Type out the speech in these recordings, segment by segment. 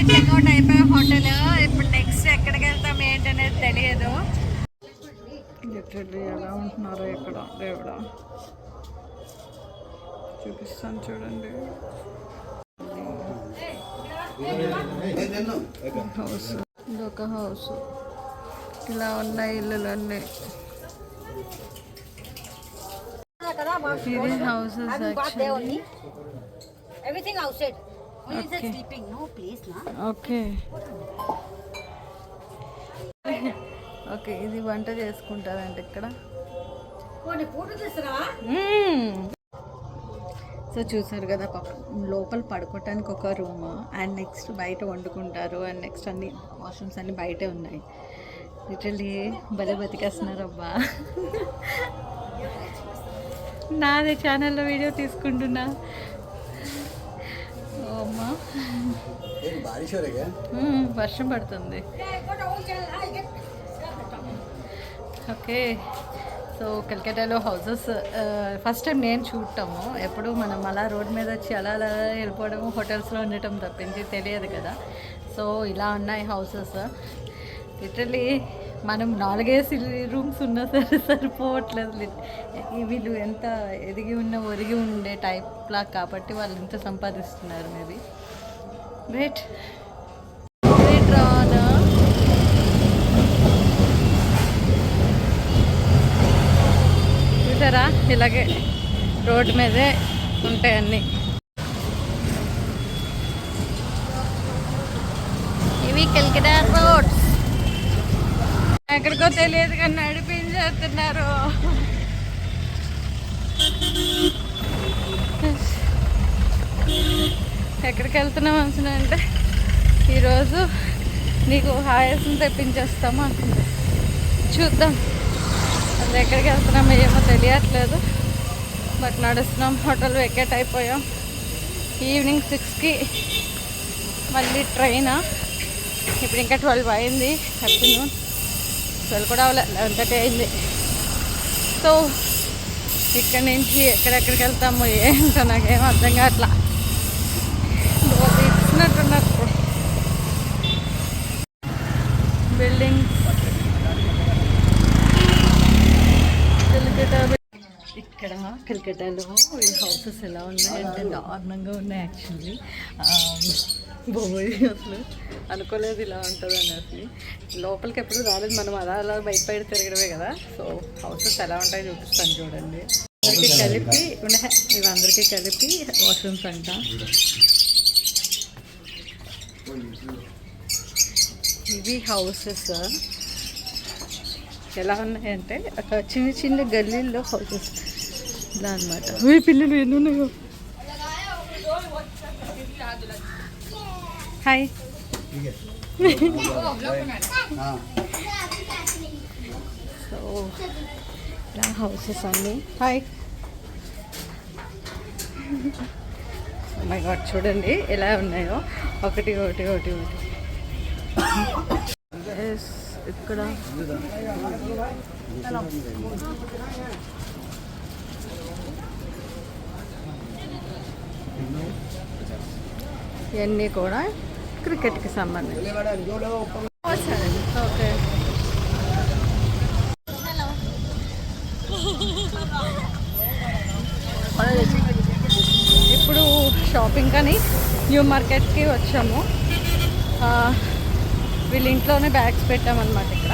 అయితే చెక్అవుట్ అయిపోయే హోటల్ ఇప్పుడు నెక్స్ట్ ఎక్కడికి వెళ్తాం ఏంటనేది తెలియదు. ఎలా ఉంటున్నారో ఇక్కడ దేవుడా. చూపిస్తాను చూడండి. హౌస్ ఇదొక హౌస్ ఇలా ఉన్నాయి ఇల్లులన్నీ. ఇది houses actually Everything outside. Okay okay ఇది వంట చేసుకుంటారంట ఇక్కడ? సో చూసారు కదా లోపల పడుకోవటానికి ఒక రూమ్. అండ్ నెక్స్ట్ బయట వండుకుంటారు. అండ్ నెక్స్ట్ అన్ని వాష్రూమ్స్ అన్ని బయటే ఉన్నాయి. లిటరలీ భలే బతికేస్తున్నారు అబ్బా నాదే ఛానల్లో వీడియో తీసుకుంటున్నా. వర్షం పడుతుంది. ఓకే. సో కలకట్టాలో హౌసెస్ ఫస్ట్ టైం నేను చూడటము. ఎప్పుడు మనం అలా రోడ్ మీద వచ్చి అలా అలా వెళ్ళిపోవడము హోటల్స్లో ఉండటం తప్పించి తెలియదు కదా. సో ఇలా ఉన్నాయి హౌసెస్. లిటరలీ మనం నాలుగేసి రూమ్స్ ఉన్నా సరే సరిపోవట్లేదు. వీళ్ళు ఎంత ఎదిగి ఉన్న ఒరిగి ఉండే టైప్ లా కాబట్టి వాళ్ళు ఎంత సంపాదిస్తున్నారు మేబీ. వెయిట్ రానా చూసారా? ఇలాగే రోడ్డు మీదే ఉంటాయి అన్నీ. ఇవి కెల్కిడా రోడ్. ఎక్కడికో తెలియదు కానీ నడిపించేస్తున్నారు ఎక్కడికి వెళ్తున్నాం అనుకున్నా అంటే ఈరోజు నీకు హాయసం తెప్పించేస్తాము అనుకుంటా చూద్దాం. అది ఎక్కడికి వెళ్తున్నామో ఏమో తెలియట్లేదు. బట్ నడుస్తున్నాం. హోటల్ వెకేట్ అయిపోయాం. ఈవినింగ్ సిక్స్కి మళ్ళీ ట్రైనా. ఇప్పుడు ఇంకా ట్వెల్వ్ అయింది. ఆఫ్టర్నూన్. ట్వెల్వ్ కూడా అవ్వలే లెవెన్ థర్టీ అయింది. సో ఇక్కడ నుంచి ఎక్కడెక్కడికి వెళ్తామో ఏంటో నాకేం అర్థం కావట్లా. ఇచ్చినట్టున్నారు బిల్డింగ్స్ ఇక్కడ కలకట్టాలో ఈ హౌసెస్ ఎలా ఉన్నాయంటే దారుణంగా ఉన్నాయి యాక్చువల్లీ బోయ్ అసలు అనుకోలేదు ఇలా ఉంటుంది అనేసి లోపలికి ఎప్పుడు రాలేదు మనం అలా అలా బయట బయట తిరగడమే కదా. సో హౌసెస్ ఎలా ఉంటాయో చూపిస్తాను చూడండి. అందరికీ కలిపి ఉండే ఇవి అందరికీ కలిపి వాష్రూమ్స్ అంట. ఇవి హౌసెస్. ఎలా ఉన్నాయంటే ఒక చిన్న చిన్న గల్లీల్లో హౌసెస్. ఇలా అనమాట ఈ పిల్లలు ఎన్ని ఉన్నాయో? హాయ్. हाँ సో ఇలా హౌసెస్ అన్నీ. హాయ్. మై గాడ్ చూడండి ఎలా ఉన్నాయో. ఒకటి ఒకటి ఒకటి ఒకటి. ఇక్కడ. ఇవన్నీ కూడా క్రికెట్కి సంబంధించి. ఓకే. ఇప్పుడు షాపింగ్ అని న్యూ మార్కెట్కి వచ్చాము. వీళ్ళ ఇంట్లోనే బ్యాగ్స్ పెట్టామన్నమాట ఇక్కడ.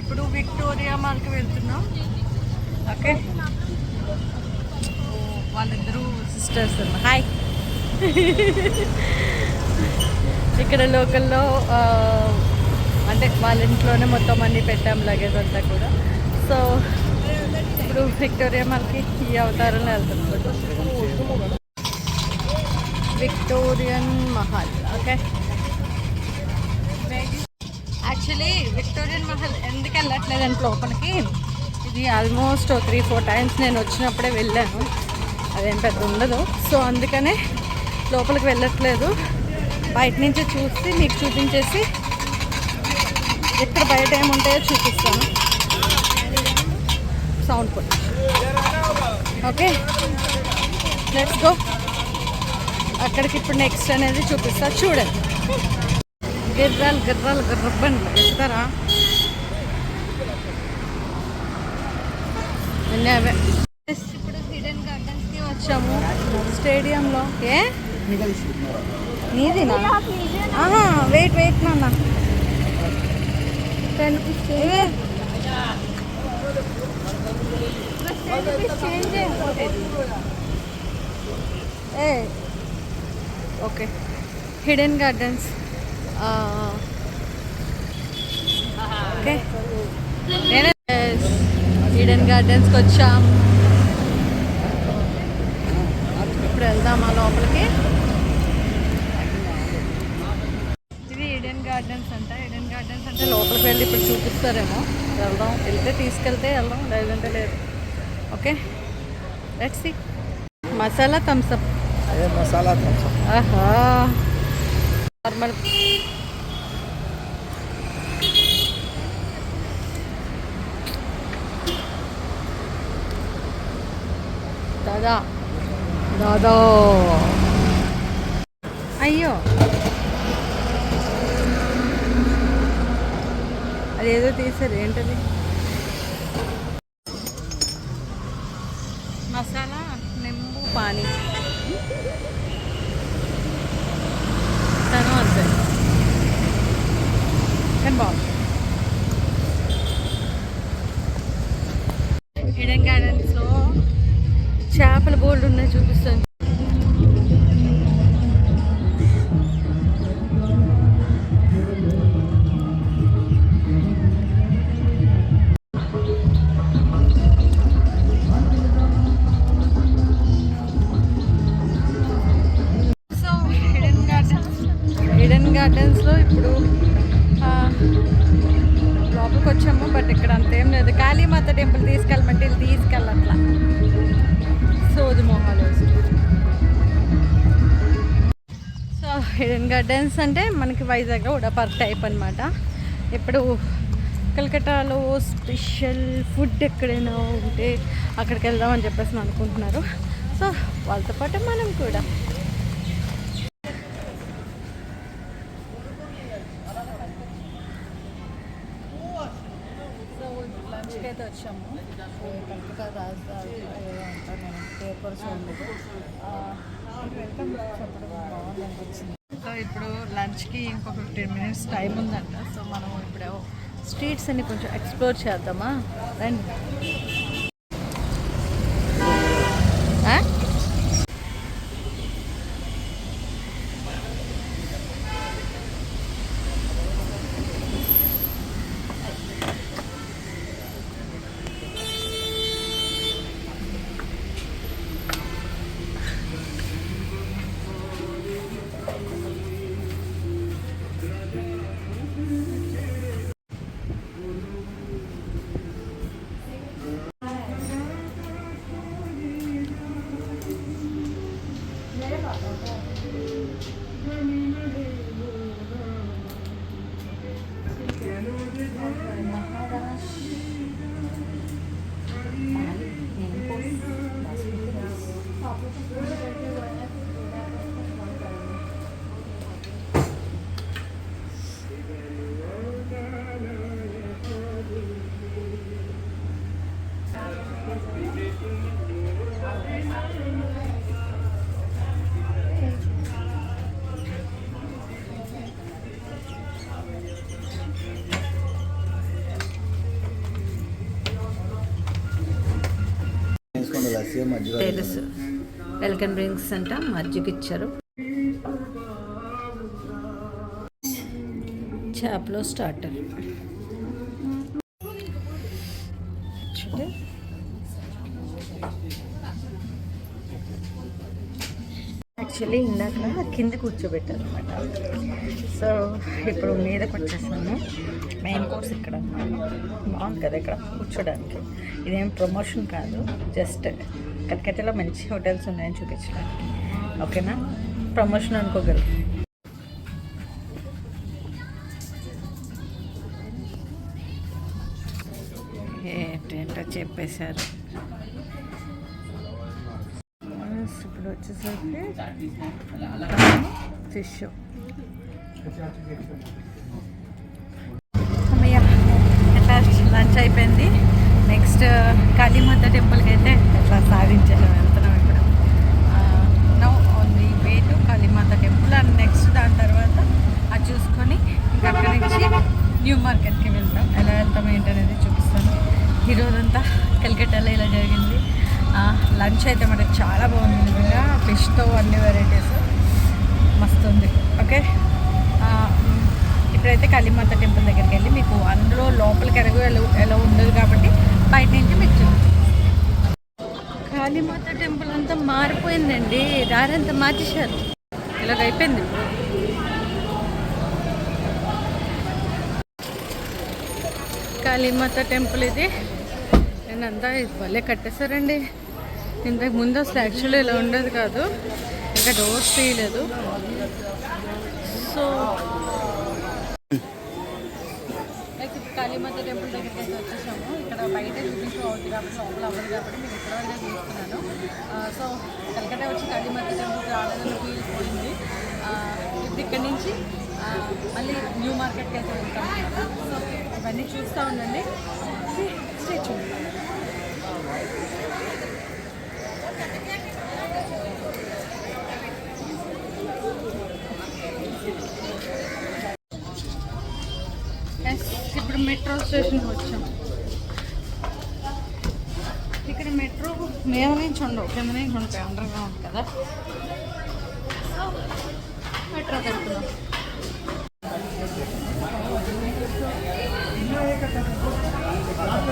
ఇప్పుడు విక్టోరియా మాల్కి వెళ్తున్నాం. ఓకే. వాళ్ళిద్దరూ సిస్టర్స్ అన్న హాయ్ ఇక్కడ లోకల్లో అంటే వాళ్ళ ఇంట్లోనే మొత్తం అన్ని పెట్టాం లగేజ్ అంతా కూడా. సో ఇప్పుడు విక్టోరియా మనకి ఈ అవతారంలో వెళ్తుంది Victorian Mahal okay actually Victorian Mahal ఎందుకు వెళ్ళట్లేదంటే లోపలికి? ఇది ఆల్మోస్ట్ త్రీ ఫోర్ టైమ్స్ నేను వచ్చినప్పుడే వెళ్ళాను. అదేం పెద్ద ఉండదు. సో అందుకనే లోపలికి వెళ్ళట్లేదు. బయట నుంచి చూసి మీకు చూపించేసి ఎక్కడ బయట ఏముంటాయో చూపిస్తాను. సౌండ్ కూడా ఓకే? Let's go. అక్కడికి ఇప్పుడు నెక్స్ట్ అనేది చూపిస్తా. చూడండి. గిర్రాలు గిర్రాలు గుర్రబండ్లు. చెప్తారా అన్నీ అవే. వచ్చాము. స్టేడియంలో. ఏ? నీదినా? ఆహా వెయిట్ వెయిట్ నాన్న. టెన్ ఇవే ఏ? ఓకే. Hidden gardens okay. నేనే హిడెన్ గార్డెన్స్కి వచ్చాం ఇప్పుడు వెళ్దామా లోపలికి. ఇది ఈడెన్ గార్డెన్స్ అంట. ఈడెన్ గార్డెన్స్ అంటే లోపలికి వెళ్ళి ఇప్పుడు చూపిస్తారేమో. వెళ్దాం. వెళ్తే తీసుకెళ్తే వెళ్దాం. లేదంటే లేదు. Okay? Let's see masala Thums Up అదే మసాలా థమ్స్అప్ ఆహా. నార్మల్. దాదా దాదా. అయ్యో. అదేదో తీసారు ఏంటది? మసాలా నింబు పానీ. తను అంతే కానీ బాగుంది హిడెన్ గార్డెన్ చేపల ఉన్నాయి చూపిస్తాను. సో గార్డెన్స్ హిడెన్ గార్డెన్స్లో ఇప్పుడు ఆ, లోపలికి వచ్చాము బట్ ఇక్కడ అంతేం లేదు. కాళీమాత టెంపుల్ తీసుకెళ్ళమంటే వీళ్ళు తీసుకెళ్ళట్లా. సోది మొహాలు సో హిడెన్ గార్డెన్స్ అంటే మనకి వైజాగ్లో కూడా పార్క్ టైప్ అనమాట ఇప్పుడు కలకట్టాలో స్పెషల్ ఫుడ్ ఎక్కడైనా ఉంటే అక్కడికి వెళ్దామని చెప్పేసి అనుకుంటున్నారు. సో వాళ్ళతో పాటు మనం కూడా లంచ్కి అయితే వచ్చాము. సో కలకత్తా రాజధాని అంటారు నేను పేపర్ చూడలేదు. వెల్కమ్ చెప్పడం బాగుంది అనిపించింది సో ఇప్పుడు లంచ్కి ఇంకో ఫిఫ్టీన్ మినిట్స్ టైం ఉందంట. సో మనం ఇప్పుడు స్ట్రీట్స్ అన్ని కొంచెం ఎక్స్ప్లోర్ చేద్దామా? రండి తెలుసు. వెల్కమ్ డ్రింక్స్ అంట మజ్జిగ ఇచ్చారు. చేపలో స్టార్టర్ యాక్చువల్లీ ఇందాక కింద కూర్చోబెట్టారు అనమాట సో ఇప్పుడు మీదకి వచ్చేసాము. మెయిన్ కోర్స్ ఇక్కడ. బాగుంది కదా ఇక్కడ కూర్చోడానికి. ఇదేం ప్రమోషన్ కాదు జస్ట్ కలకత్తాలో మంచి హోటల్స్ ఉన్నాయని చూపించడానికి. ఓకేనా? ప్రమోషన్ అనుకోగలరు. ఏంటంటే చెప్పేశారు. ఇప్పుడు ఇప్పుడు వచ్చేసరికి ఫిష్. అమ్మయ్య ఎట్లా? లంచ్ అయిపోయింది? నెక్స్ట్ కాళీమాత టెంపుల్కి అయితే అట్లా సాధించాను వెళ్తున్నాం ఇప్పుడు now only way to Kalimata temple and next దాని తర్వాత అది చూసుకొని ఇంకా అక్కడి నుంచి న్యూ మార్కెట్కి వెళ్తాం. ఎలా వెళ్తాం ఏంటనేది చూపిస్తాను. ఈరోజంతా కలకట్టాలో ఇలా జరిగింది. లంచ్ అయితే మనకి చాలా బాగుంది. నిజంగా ఫిష్తో అన్ని వెరైటీస్ మస్తు ఉంది. ఓకే? ఇప్పుడైతే కాళీమాత టెంపుల్ దగ్గరికి వెళ్ళి మీకు అందులో లోపలికి ఎరగు ఎలా ఎలా ఉండదు కాబట్టి బయట నుంచి మీకు చూపిస్తాను కాళీమాత టెంపుల్ అంతా మారిపోయిందండి. దారంతా మార్చేశారు. ఇలాగ అయిపోయింది. కాళీమాత టెంపుల్ ఇది. నేను అంతా భలే కట్టేశారండి. ఇంతకు ముందు అసలు యాక్చువల్లీ ఇలా ఉండేది కాదు. ఇంకా డోర్స్ తీయలేదు. సో కాళీమాత టెంపుల్ దగ్గరికి వచ్చేసాము. ఇక్కడ బయట చూపించు అవుతుంది కాబట్టి లోపల అవ్వదు కాబట్టి నేను ఇక్కడ వరకే చూస్తున్నాను. సో కలకత్తా వచ్చి కాళీమాత టెంపుల్ పోయింది ఇప్పుడు ఇక్కడి నుంచి మళ్ళీ న్యూ మార్కెట్కి అయితే వెళ్తాం సో ఇవన్నీ చూస్తూ ఉండండి. స్టే చూడండి ఇప్పుడు మెట్రో స్టేషన్కి వచ్చాం ఇక్కడ మెట్రో మీద నుంచి ఉండవు కింద నుంచి ఉంటాయి అండర్ గ్రౌండ్ కదా. సో మెట్రో వెళ్తున్నాం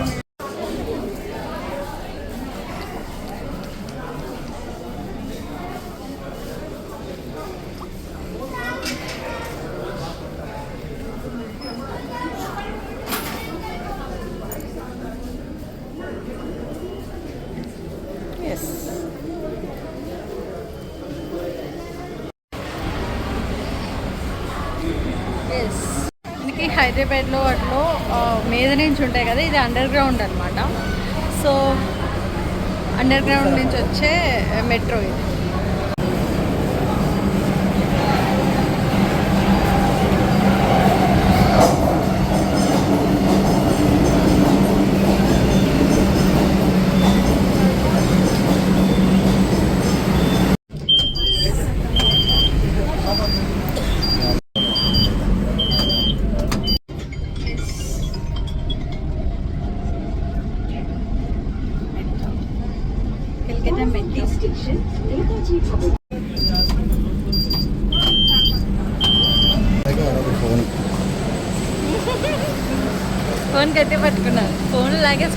ఎస్ మనకి హైదరాబాద్లో అట్లో మీద నుంచి ఉంటాయి కదా ఇది అండర్ గ్రౌండ్ అనమాట సో అండర్ గ్రౌండ్ నుంచి వచ్చే మెట్రో ఇది.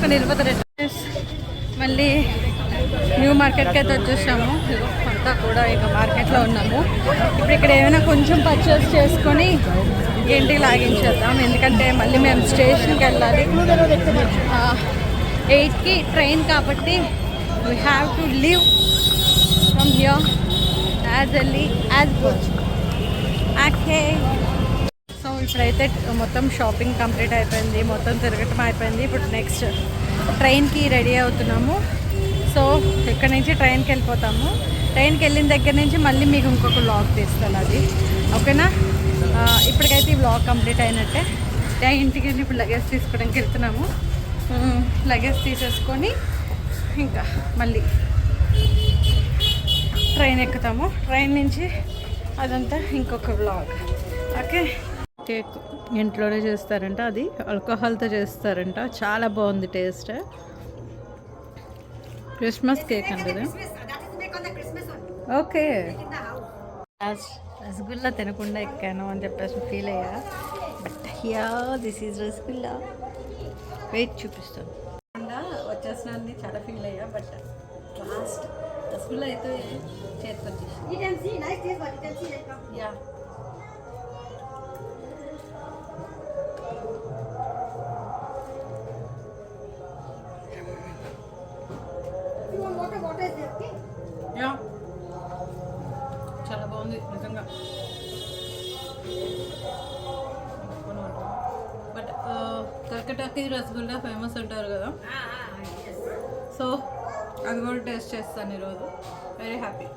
ఫోన్ వెళ్ళిపోతారు మళ్ళీ న్యూ మార్కెట్కి అయితే వచ్చేసాము. అంతా కూడా ఇక మార్కెట్లో ఉన్నాము. ఇప్పుడు ఇక్కడ ఏమైనా కొంచెం పర్చేస్ చేసుకొని ఇంటికి లాగించేద్దాం. ఎందుకంటే మళ్ళీ మేము స్టేషన్కి వెళ్ళాలి. ఎయిట్కి ట్రైన్ కాబట్టి we have to leave from here as early as poach okay ఇప్పుడైతే మొత్తం షాపింగ్ కంప్లీట్ అయిపోయింది మొత్తం తిరగటం అయిపోయింది. ఇప్పుడు నెక్స్ట్ ట్రైన్కి రెడీ అవుతున్నాము. సో ఇక్కడ నుంచి ట్రైన్కి వెళ్ళిపోతాము. ట్రైన్కి వెళ్ళిన దగ్గర నుంచి మళ్ళీ మీకు ఇంకొక వ్లాగ్ తీస్తాను అది. ఓకేనా? ఇప్పటికైతే ఈ వ్లాగ్ కంప్లీట్ అయినట్టే. ఇంటికి వెళ్ళి ఇప్పుడు లగేజ్ తీసుకోవడానికి వెళ్తున్నాము. లగేజ్ తీసేసుకొని ఇంకా మళ్ళీ ట్రైన్ ఎక్కుతాము. ట్రైన్ నుంచి అదంతా ఇంకొక వ్లాగ్ ఓకే? కేక్ ఇంట్లోనే చేస్తారంట అది ఆల్కహాల్తో చేస్తారంట. చాలా బాగుంది టేస్ట్. క్రిస్మస్ కేక్ అండి. ఓకే. రసగుల్లా తినకుండా ఎక్కాను అని చెప్పేసి ఫీల్ అయ్యా. But here this is rasgulla. Wait చూపిస్తాను. వచ్చేసినాన్ని చాలా ఫీల్ అయ్యా బట్ లాస్ట్ రసగుల్లా అయితే వచ్చేసి యా. చాలా బాగుంది నిజంగా. బట్ కర్కటాకి రసగుల్లా ఫేమస్ అంటారు కదా. సో అది కూడా టేస్ట్ చేస్తాను ఈరోజు. Very happy